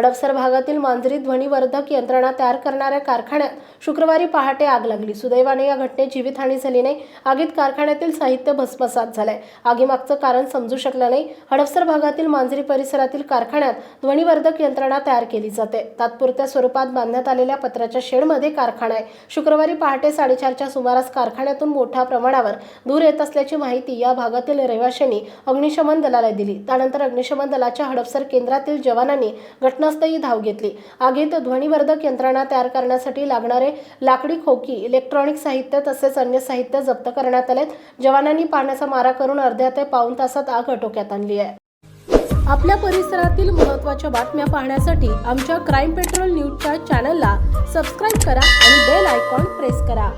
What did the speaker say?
हडपसर भागातील मांजरी ध्वनिवर्धक यंत्रणा तयार करणाऱ्या कारखान्यात शुक्रवारी पहाटे आग लागली. सुदैवाने या घटनेत जीवितहानी झाली नाही आगीत कारखान्यातील साहित्य भस्मसात झालंय. आगीमागचं कारण समजू शकलं नाही. हडपसर भागातील मांजरी परिसरातील कारखान्यात ध्वनिवर्धक यंत्रणा तयार केली जाते. तात्पुरत्या स्वरूपात बांधण्यात आलेल्या पत्राच्या शेडमध्ये कारखाना आहे. शुक्रवारी पहाटे साडेचारच्या सुमारास कारखान्यातून मोठ्या प्रमाणावर धूर येत असल्याची माहिती या भागातील रहिवाशांनी अग्निशमन दलाला दिली. त्यानंतर अग्निशमन दलाच्या हडपसर केंद्रातील जवानांनी घटना घटनास्थळी धाव घेतली. आगीत ध्वनिवर्धक यंत्रणा तयार करण्यासाठी लागणारे लाकडी खोकी इलेक्ट्रॉनिक साहित्य तसेच अन्य साहित्य जप्त करण्यात आले जवानांनी पाण्याचा मारा करून अर्ध्या ते पाऊण तासात आग आटोक्यात आणली आहे. आपल्या परिसरातील महत्त्वाच्या बातम्या पाहण्यासाठी आमच्या क्राईम पेट्रोल न्यूजच्या चॅनलला सबस्क्राईब करा आणि बेल आयकॉन प्रेस करा.